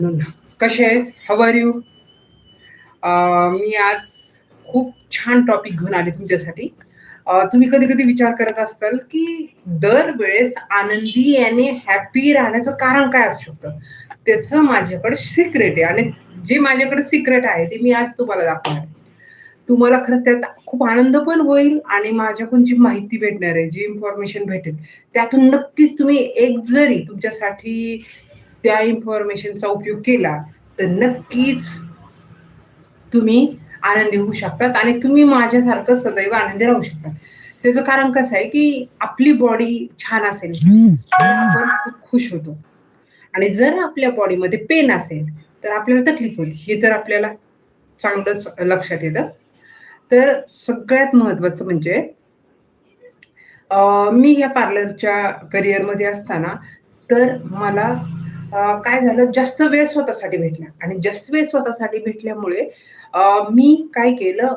बहिणींनो कसे आहेत? हव आर यू मी आज खूप छान टॉपिक घेऊन आले तुमच्यासाठी. तुम्ही कधी कधी विचार करत असाल की दरवेळेस आनंदी आणि हॅपी राहण्याचं कारण काय असू शकतं? त्याचं माझ्याकडे सिक्रेट आहे आणि जे माझ्याकडे सिक्रेट आहे ते मी आज तुम्हाला दाखवणार आहे. तुम्हाला खरंच त्यात खूप आनंद पण होईल आणि माझ्याकडून जी माहिती भेटणार आहे जी इन्फॉर्मेशन भेटेल त्यातून नक्कीच तुम्ही एक जरी तुमच्यासाठी त्या इन्फॉर्मेशनचा उपयोग केला तर नक्कीच तुम्ही आनंदी होऊ शकतात आणि तुम्ही माझ्यासारखं सदैव आनंदी राहू शकतात. त्याचं कारण कसं आहे की आपली बॉडी छान असेल आपण खूप खुश होतो. आणि जर आपल्या बॉडीमध्ये पेन असेल तर आपल्याला तकलीफ होती. हे तर आपल्याला चांगलंच लक्षात येतं. तर सगळ्यात महत्वाचं म्हणजे मी ह्या पार्लरच्या करिअरमध्ये असताना तर मला काय झालं? जास्त वेळ स्वतःसाठी भेटला. आणि जास्त वेळ स्वतःसाठी भेटल्यामुळे मी काय केलं?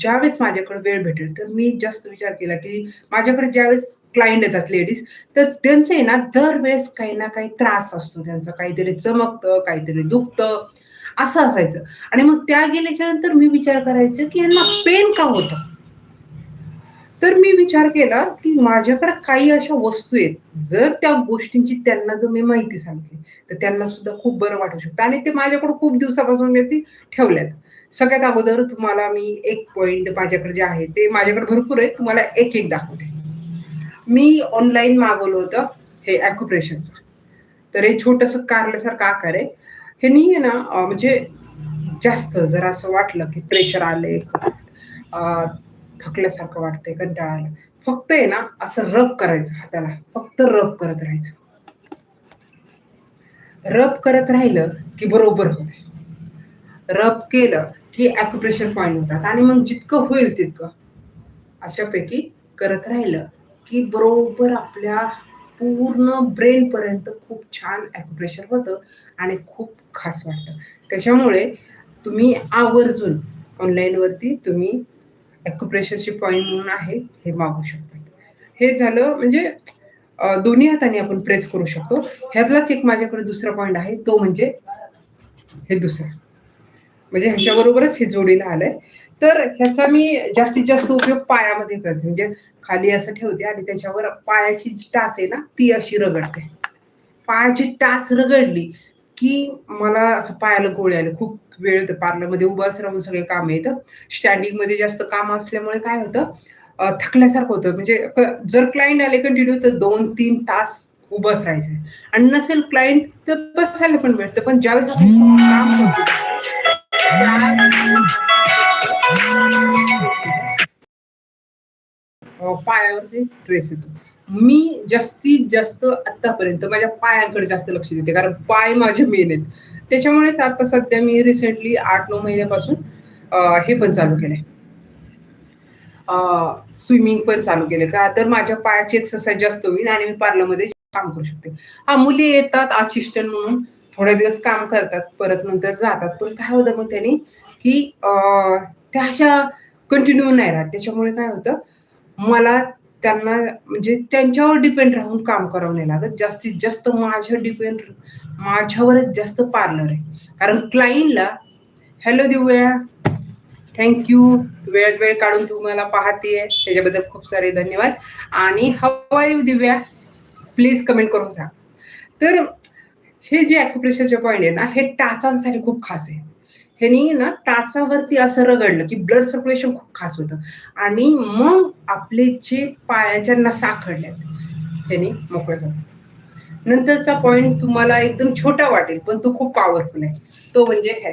ज्यावेळेस माझ्याकडे वेळ भेटेल तर मी जास्त विचार केला की माझ्याकडे ज्यावेळेस क्लायंट येतात लेडीज तर त्यांचं आहे ना दरवेळेस काही ना काही त्रास असतो. त्यांचा काहीतरी चमकतं काहीतरी दुखतं असं असायचं. आणि मग त्या गेल्याच्यानंतर मी विचार करायचं की यांना पेन का होतं? तर मी विचार केला की माझ्याकडे काही अशा वस्तू आहेत जर त्या गोष्टींची त्यांना जर मी माहिती सांगितली तर त्यांना सुद्धा खूप बरं वाटू शकतं. आणि ते माझ्याकडे खूप दिवसापासून मी ती ठेवल्यात. सगळ्यात अगोदर तुम्हाला मी एक पॉइंट माझ्याकडे जे आहे ते माझ्याकडे भरपूर आहे तुम्हाला एक एक दाखवते. मी ऑनलाईन मागवलं होतं हे ॲक्युप्रेशरचं तर हे छोटंसं कारल्यासारखं आकार आहे. हे नाही आहे ना म्हणजे जास्त जर असं वाटलं की प्रेशर आले थकल्यासारखं वाटतंय कंटाळा आला. फक्त आहे ना असं रब करायचं हाताला. फक्त रब करत राहायचं. रब करत राहिलं की बरोबर होते रब केलं की ॲक्युप्रेशर पॉईंट होतात. आणि मग जितकं होईल तितकं. अशापैकी करत राहिलं की बरोबर आपल्या पूर्ण ब्रेनपर्यंत खूप छान ॲक्युप्रेशर होतं आणि खूप खास वाटतं. त्याच्यामुळे तुम्ही आवर्जून ऑनलाईनवरती तुम्ही ॲक्युप्रेशरची पॉईंट म्हणून आहे हे मागू शकतात. हे झालं म्हणजे दोन्ही हाताने आपण प्रेस करू शकतो. ह्यातलाच एक माझ्याकडे दुसरा पॉईंट आहे तो म्हणजे हे दुसरा. म्हणजे ह्याच्याबरोबरच हे जोडीला आलंय. तर ह्याचा मी जास्तीत जास्त उपयोग पायामध्ये करते. म्हणजे खाली असं ठेवते आणि त्याच्यावर पायाची जी टाच आहे ना ती अशी रगडते. पायाची टाच रगडली की मला असं पायाला गोळे आले खूप वेळ तर पार्लरमध्ये उभाच राहून सगळे काम येतं. स्टँडिंगमध्ये जास्त काम असल्यामुळे काय होतं थकल्यासारखं होतं. म्हणजे जर क्लायंट आले कंटिन्यू तर दोन तीन तास उभंच राहायचं. आणि नसेल क्लायंट तर बसायला पण भेटतं पण ज्यावेळेस आपण काम करतो पायावरती ड्रेस येतो. मी जास्तीत जास्त आतापर्यंत माझ्या पायाकडे जास्त लक्ष देते कारण पाय माझे मेन आहेत. त्याच्यामुळेच आता सध्या मी रिसेंटली आठ नऊ महिन्यापासून हे पण चालू केलंय. स्विमिंग पण चालू केले का तर माझ्या पायाची एक्सरसाइज जास्त होईल आणि मी पार्लरमध्ये काम करू शकते. हा मुली येतात असिस्टंट म्हणून थोडे दिवस काम करतात परत नंतर जातात. पण काय होतं मग त्यांनी की त्या अशा कंटिन्यू नाही राहत. त्याच्यामुळे काय होतं मला त्यांना म्हणजे त्यांच्यावर डिपेंड राहून काम करावं नाही लागत. जास्तीत जास्त माझ्या डिपेंड माझ्यावरच जास्त पार्लर आहे. कारण क्लाइंटला हॅलो देऊया थँक्यू वेळात वेळ काढून तू मला पाहते त्याच्याबद्दल खूप सारे धन्यवाद. आणि हवा दिव्या? प्लीज कमेंट करून सांग. तर हे जे ॲक्युप्रेशरचे पॉईंट आहे ना हे टाचांसाठी खूप खास आहे. ह्यानी ना टाचावरती असं रगडलं की ब्लड सर्क्युलेशन खूप खास होतं. आणि मग आपले जे पायाच्या नसा आखडल्यात ह्यानी मोकळे नंतरचा पॉइंट तुम्हाला एकदम छोटा वाटेल पण तो खूप पॉवरफुल आहे. तो म्हणजे हे.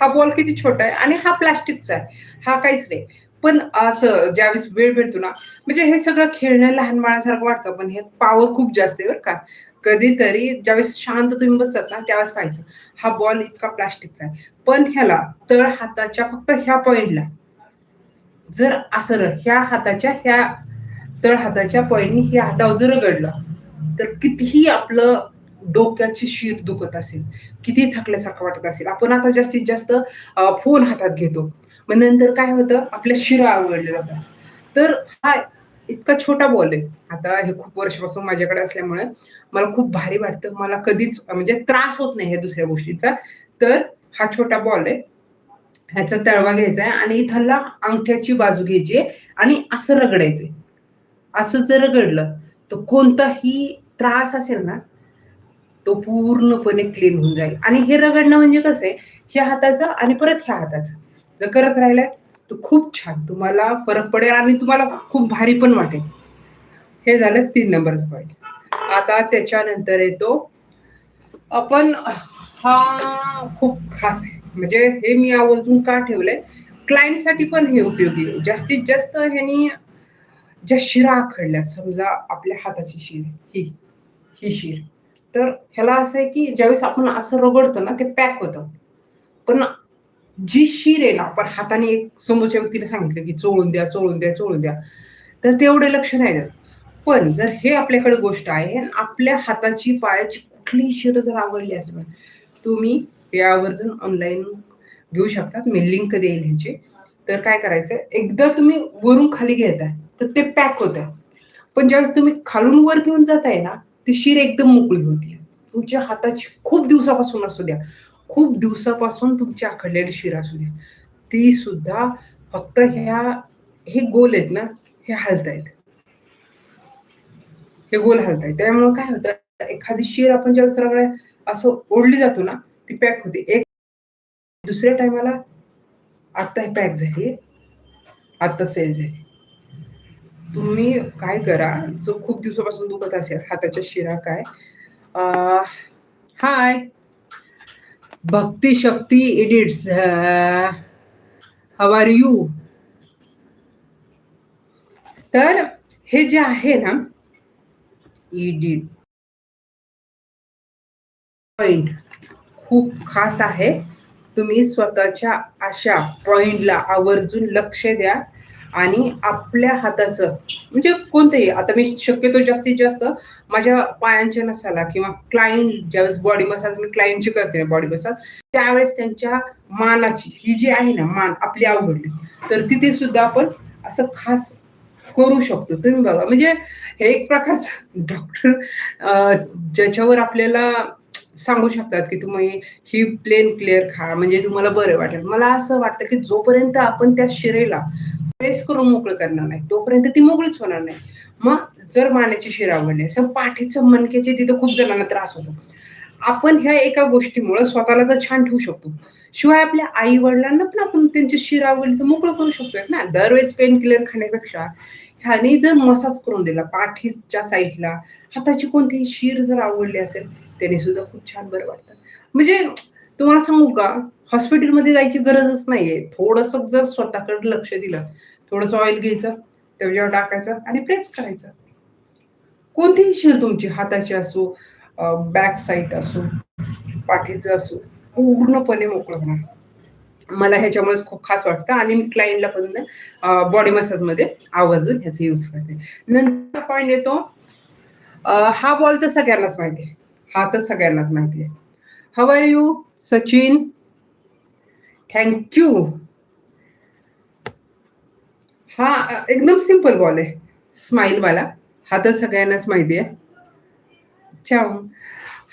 हा बॉल किती छोटा आहे आणि हा प्लास्टिकचा आहे. हा काहीच नाही. पण असं ज्यावेळेस वेळ भेटतो ना म्हणजे हे सगळं खेळणं लहान बाळासारखं वाटतं पण हे पॉवर खूप जास्त आहे बरं का. कधीतरी ज्यावेळेस शांत तुम्ही बसतात ना त्यावेळेस पाहायचं. हा बॉल इतका प्लास्टिकचा आहे. पण ह्याला तळ हाताच्या फक्त ह्या पॉइंटला जर असं ह्या हाताच्या ह्या तळ हाताच्या पॉइंटनी ह्या हातावर जर रगडलं तर कितीही आपलं डोक्याची शीर दुखत असेल किती थकल्यासारखं वाटत असेल आपण आता जास्तीत जास्त फोन हातात घेतो. मग नंतर काय होतं? आपल्या शिरा आवडल्या जातात. तर हा इतका छोटा बॉल आहे. आता हे खूप वर्षापासून माझ्याकडे असल्यामुळे मला खूप भारी वाटतं. मला कधीच म्हणजे त्रास होत नाही ह्या दुसऱ्या गोष्टीचा. तर हा छोटा बॉल आहे. ह्याचा तळवा घ्यायचा आहे आणि इथला अंगठ्याची बाजू घ्यायची आहे आणि असं रगडायचंय असं जर रगडलं तर कोणताही त्रास असेल ना तो पूर्णपणे क्लीन होऊन जाईल. आणि हे रगडणं म्हणजे कसं आहे? ह्या हाताचं आणि परत ह्या हाताचं. जर करत राहिलं तर खूप छान. तुम्हाला फरक पडेल आणि तुम्हाला खूप भारी पण वाटेल. हे झालं तीन नंबरचा पॉईंट आता त्याच्यानंतर येतो. आपण हा खूप खास आहे. म्हणजे हे मी आवर्जून का ठेवलंय? क्लायंटसाठी पण हे उपयोगी आहे. जास्तीत जास्त ह्यानी ज्या शिरा आखडल्या समजा आपल्या हाताची शिर ही ही शिर. तर ह्याला असं आहे की ज्यावेळेस आपण असं रगडतो ना ते पॅक होतं. पण जी शीर आहे ना आपण हाताने एक समोरच्या व्यक्तीने सांगितलं की चोळून द्या चोळून द्या चोळून द्या तर तेवढे लक्ष नाही देत. पण जर हे आपल्याकडे गोष्ट आहे आणि आपल्या हाताची पायाची कुठलीही शिर जर आवडली असेल तुम्ही यावर यावरून ऑनलाईन घेऊ शकतात. मी लिंक देईल ह्याची. तर काय करायचं एकदा तुम्ही वरून खाली घेताय तर ते पॅक होतं पण ज्यावेळेस तुम्ही खालून वर घेऊन जाताय ना ती शिर एकदम मोकळी होती तुमच्या हाताची खूप दिवसापासून असू द्या. खूप दिवसापासून तुमची आखडलेली शिर असू दे. ती सुद्धा फक्त ह्या हे गोल आहेत ना हे हालतायत. हे गोल हालतायत. त्यामुळे काय होतं एखादी शिर आपण ज्यावेळेस सगळ्या असं ओढली जातो ना ती पॅक होते. एक दुसऱ्या टायमाला आता हे पॅक झाली. आता सेल झाली. तुम्ही काय करा जो खूप दिवसापासून दुखत असेल हाताच्या शिरा काय? Hi. Bhakti Shakti edits how are you तर हे जे आहे ना एडिट पॉइंट खूप खास आहे. तुम्ही स्वतःच्या अशा पॉइंटला आवर्जून लक्ष द्या. आणि आपल्या हाताचं म्हणजे कोणतंही आता मी शक्यतो जास्तीत जास्त माझ्या पायांच्या नसाला किंवा क्लायंट ज्यावेळेस बॉडी मसाज मी क्लायंटची करते बॉडी मसाज त्यावेळेस त्यांच्या मानाची ही जी आहे ना मान आपली आवडली तर तिथे सुद्धा आपण असं खास करू शकतो. तुम्ही बघा म्हणजे हे एक प्रकारचं डॉक्टर ज्याच्यावर आपल्याला सांगू शकतात की तुम्ही ही प्लेन क्लिअर खा म्हणजे तुम्हाला बरं वाटेल. मला असं वाटतं की जोपर्यंत आपण त्या शिरेला प्रेस करून मोकळं करणार नाही तोपर्यंत ती मोकळीच होणार नाही. मग जर मानेची शिर आवडली असं पाठीचं मनकेचे तिथं खूप जणांना त्रास होतो. आपण ह्या एका गोष्टीमुळे स्वतःला तर छान ठेवू शकतो. शिवाय आपल्या आई वडिलांना पण आपण त्यांची शिर आवडली तर मोकळं करू शकतोय ना दरवेळेस पेन किलर खाण्यापेक्षा ह्याने जर मसाज करून दिला पाठीच्या साईडला हाताची कोणतीही शीर जर आवडली असेल त्याने सुद्धा खूप छान बरं वाटतं. म्हणजे तुम्हाला सांगू का हॉस्पिटलमध्ये जायची गरजच नाहीये. थोडस जर स्वतःकडे लक्ष दिलं थोडंसं ऑइल घ्यायचं त्याच्यावर टाकायचं आणि प्रेस करायचं. कोणतीही शिर तुमची हाताची असो बॅक साईड असो पाठीचं असो पूर्णपणे मोकळं होणार. मला ह्याच्यामुळेच खूप खास वाटतं आणि मी क्लायंटला पण बॉडी मसाजमध्ये आवर्जून ह्याचा यूज करते. नंतर पॉईंट येतो हा बॉल तर सगळ्यांनाच माहिती आहे. हा तर सगळ्यांनाच माहिती आहे. हव आर यू सचिन? थँक्यू हा एकदम सिंपल बॉल आहे. स्माईलवाला हा तर सगळ्यांनाच माहिती आहे. चाव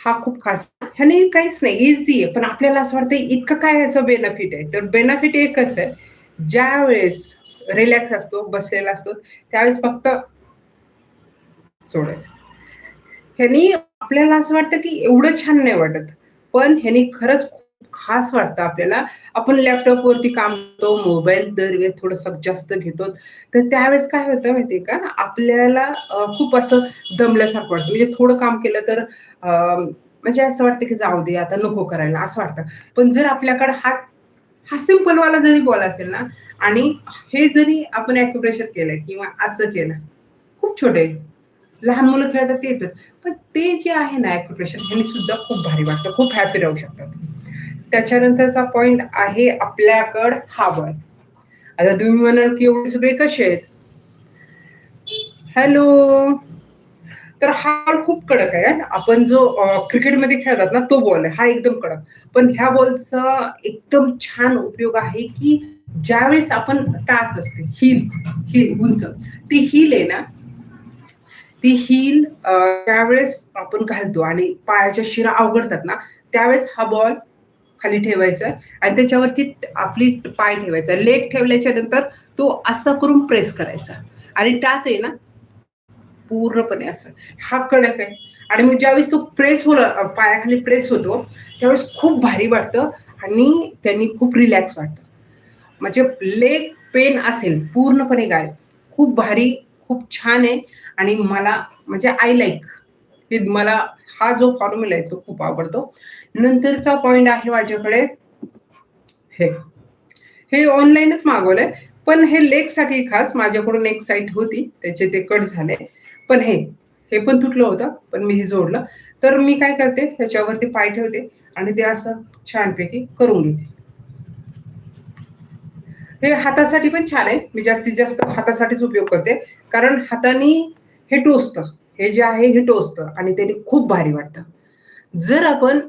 हा खूप खास. ह्याने काहीच नाही इझी आहे. पण आपल्याला असं वाटतं इतकं काय ह्याचं बेनिफिट आहे. तर बेनिफिट एकच आहे. ज्या वेळेस रिलॅक्स असतो बसलेला असतो त्यावेळेस फक्त सोडायचं. ह्यानी आपल्याला असं वाटतं की एवढं छान नाही वाटत. पण ह्याने खरंच खास वाटतं आपल्याला. आपण लॅपटॉपवरती काम करतो मोबाईल दरवेळेस थोडंसं जास्त घेतो. तर त्यावेळेस काय होतं माहितीये का? आपल्याला खूप असं दमल्यासारखं वाटतं. म्हणजे थोडं काम केलं तर म्हणजे असं वाटतं की जाऊ दे आता नको करायला असं वाटतं. पण जर आपल्याकडे हा हा सिम्पलवाला जरी बॉल असेल ना आणि हे जरी आपण ॲक्युप्रेशर केलं किंवा असं केलं खूप छोटे लहान मुलं खेळतात ते येतात. पण ते जे आहे ना ॲक्युप्रेशर ह्यांनी सुद्धा खूप भारी वाटतं. खूप हॅपी राहू शकतात. त्याच्यानंतरचा पॉइंट आहे आपल्याकड हा बॉल आता तुम्ही म्हणाल की एवढे सगळे कसे आहेत? हॅलो तर हा बॉल खूप कडक आहे. आपण जो क्रिकेटमध्ये खेळतात ना तो बॉल आहे. हा एकदम कडक. पण ह्या बॉलचा एकदम छान उपयोग आहे की ज्यावेळेस आपण टाच असते हिल हिल उंच. ती हिल आहे ना ती हिल त्यावेळेस आपण घालतो आणि पायाच्या शिरा अवघडतात ना त्यावेळेस हा बॉल खाली ठेवायचा आणि त्याच्यावरती आपली पाय ठेवायचा. लेग ठेवल्याच्या नंतर तो असा करून प्रेस करायचा. आणि टाच आहे ना पूर्णपणे असं. हा कडक आहे. आणि मग ज्यावेळेस तो प्रेस हो पायाखाली प्रेस होतो त्यावेळेस खूप भारी वाटतं आणि त्यांनी खूप रिलॅक्स वाटतं. म्हणजे लेग पेन असेल पूर्णपणे गाय खूप भारी खूप छान आहे. आणि मला म्हणजे आय लाईक की मला हा जो फॉर्म्युला आहे तो खूप आवडतो. नंतरचा पॉइंट आहे माझ्याकडे. हे. हे ऑनलाईनच मागवलंय. पण हे लेगसाठी खास माझ्याकडून एक साईट होती. त्याचे ते कट झाले. पण हे हे पण तुटलं होतं. पण मी हे जोडलं. तर मी काय करते? ह्याच्यावरती पाय ठेवते. आणि ते असं छानपैकी करून घेते. हे हातासाठी पण छान आहे. मी जास्तीत जास्त हातासाठीच उपयोग करते. कारण हाताने हे टोचतं. हे जे आहे हे टोचतं आणि त्याने खूप भारी वाटतं. जर आपण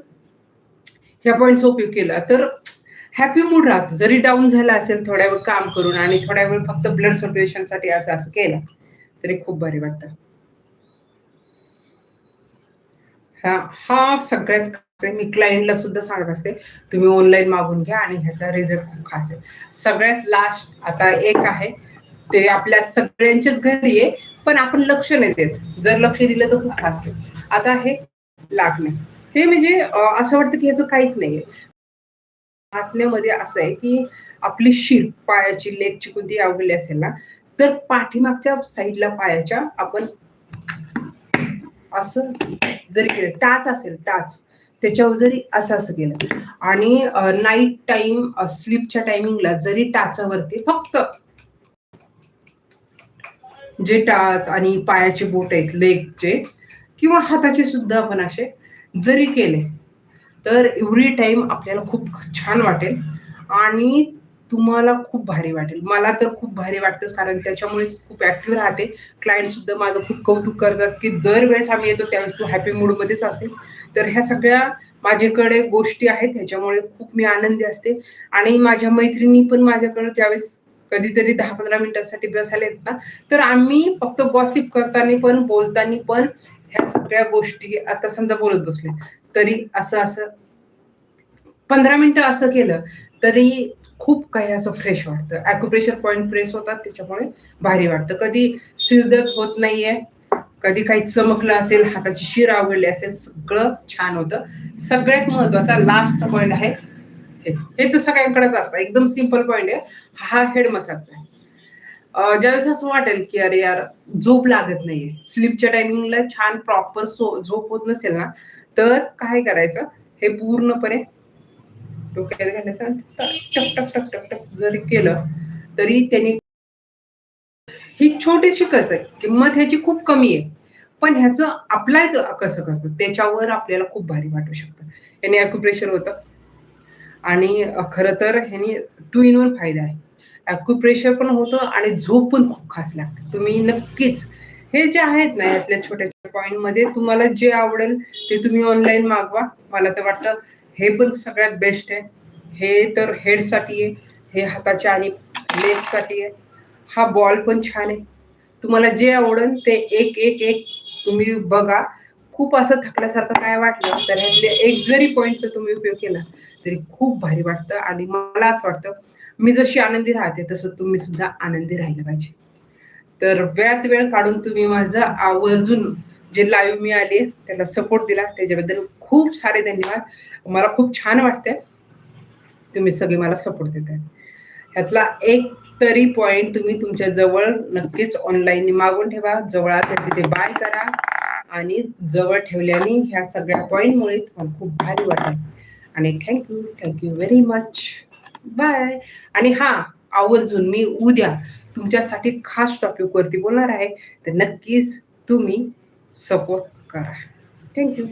ह्या पॉईंटचा उपयोग केला तर हॅपी मूड राहतो. जरी डाऊन झाला असेल थोड्या वेळ काम करून आणि थोड्या वेळ फक्त ब्लड सर्क्युलेशनसाठी असं असं केलं तरी खूप भारी वाटतं. हा हा सगळ्यात मी क्लायंटला सुद्धा सांगत असते तुम्ही ऑनलाईन मागून घ्या आणि ह्याचा रिझल्ट खूप खास आहे. सगळ्यात लास्ट आता एक आहे ते आपल्या सगळ्यांच्याच घरी आहे पण आपण लक्ष नाही देत. जर लक्ष दिलं तर खूप खास आहे. आता हे लाटणे हे म्हणजे असं वाटतं की ह्याचं काहीच नाहीये लाटण्यामध्ये असं आहे की आपली शीट पायाची लेगची कोणती आवडली असेल ना तर पाठीमागच्या साईडला पायाच्या आपण असं जरी केलं टाच असेल टाच. त्याच्यावर जरी असं असं केलं. आणि नाईट टाइम स्लीपच्या टायमिंगला जरी टाचावरती फक्त जे टाच आणि पायाचे बोट आहेत लेगचे किंवा हाताचे सुद्धा आपण असे जरी केले तर एव्हरी टाइम आपल्याला खूप छान वाटेल. आणि तुम्हाला खूप भारी वाटेल. मला तर खूप भारी वाटतंच कारण त्याच्यामुळेच खूप ऍक्टिव्ह राहते. क्लायंट सुद्धा माझं खूप कौतुक करतात की दरवेळेस आम्ही येतो त्यावेळेस तू हॅपी मूडमध्येच असते तर ह्या सगळ्या माझ्याकडे गोष्टी आहेत ह्याच्यामुळे खूप मी आनंदी असते. आणि माझ्या मैत्रिणी पण माझ्याकडे ज्यावेळेस कधीतरी दहा पंधरा मिनिटांसाठी बसायला येत ना तर आम्ही फक्त गॉसिप करताना पण बोलताना पण ह्या सगळ्या गोष्टी आता समजा बोलत बसले तरी असं असं पंधरा मिनिटं असं केलं तरी खूप काही असं फ्रेश वाटतं. ॲक्युप्रेशर पॉईंट प्रेस होतात त्याच्यामुळे भारी वाटतं. कधी सिरदत होत नाहीये कधी काही चमकलं असेल हाताची शिर आवडली असेल सगळं छान होतं. सगळ्यात महत्त्वाचा लास्ट पॉईंट आहे हे. तर सगळ्यांकडेच असतं. एकदम सिंपल पॉईंट आहे. हा हेड मसाजचा आहे. ज्यावेळेस असं वाटेल की अरे यार झोप लागत नाहीये. स्लीपच्या टायमिंगला छान प्रॉपर सो झोप होत नसेल ना तर काय करायचं? हे पूर्णपणे डोक्यात घालायचं टप टप टप टप टप जरी केलं तरी त्यांनी ही छोटीशी कच आहे. किंमत ह्याची खूप कमी आहे. पण ह्याचं अप्लाय कसं करतं त्याच्यावर आपल्याला खूप भारी वाटू शकतं. याने अॅक्युप्रेशर होतं. आणि खरं तर ह्यानी टू इन वन फायदा आहे. अॅक्युप्रेशर पण होतं आणि झोप पण खूप खास लागते. तुम्ही नक्कीच हे जे आहेत ना यातल्या छोट्या छोट्या पॉईंटमध्ये तुम्हाला जे आवडेल ते तुम्ही ऑनलाईन मागवा. मला तर वाटतं हे पण सगळ्यात बेस्ट आहे. हे तर हेडसाठी आहे हे हाताच्या आणि लेगसाठी आहे. हा बॉल पण छान आहे. तुम्हाला जे आवडेल ते एक एक एक तुम्ही बघा. खूप असं थकल्यासारखं काय वाटलं तर ह्यातले एक जरी पॉईंटचा तुम्ही उपयोग केला तरी खूप भारी वाटतं. आणि मला असं वाटतं मी जशी आनंदी राहते तसं तुम्ही सुद्धा आनंदी राहिलं पाहिजे. तर वेळात वेळ काढून तुम्ही माझं आवर्जून जे लाईव्ह मी आले त्याला सपोर्ट दिला. त्याच्याबद्दल खूप सारे धन्यवाद. मला खूप छान वाटतंय. तुम्ही सगळे मला सपोर्ट देत आहे ह्यातला एक तरी पॉइंट तुम्ही तुमच्या जवळ नक्कीच ऑनलाईन मागून ठेवा. जवळात तिथे बाय करा. आणि जवळ ठेवल्याने ह्या सगळ्या पॉईंटमुळे तुम्हाला खूप भारी वाटेल. आणि thank you thank you very much bye आणि हा आवर्जून मी उद्या तुमच्यासाठी खास टॉपिकवरती बोलणार आहे. तर नक्कीच तुम्ही सपोर्ट करा. थँक्यू